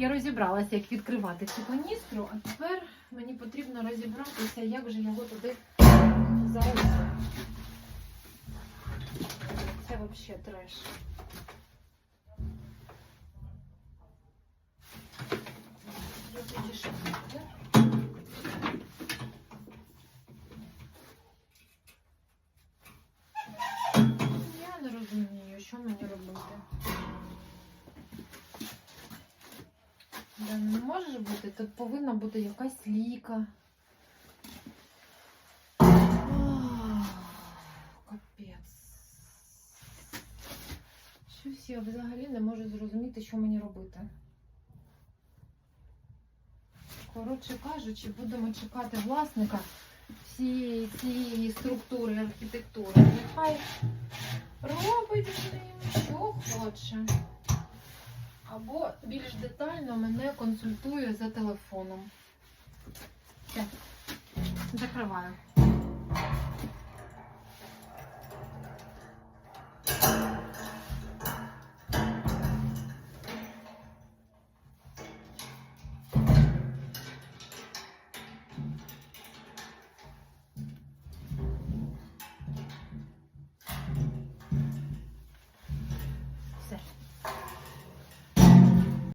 Я розібралася, як відкривати цю каністру, а тепер мені потрібно розібратися, як же його туди залити. Це взагалі треш. Я не розумію, що мені робити. Да, не може бути, тут повинна бути якась ліка. Щось я взагалі не можу зрозуміти, що мені робити. Коротше кажучи, будемо чекати власника всієї цієї структури архітектури. Нехай робить з ним, що хоче. Або більш детально мене консультує за телефоном. Все, закриваю.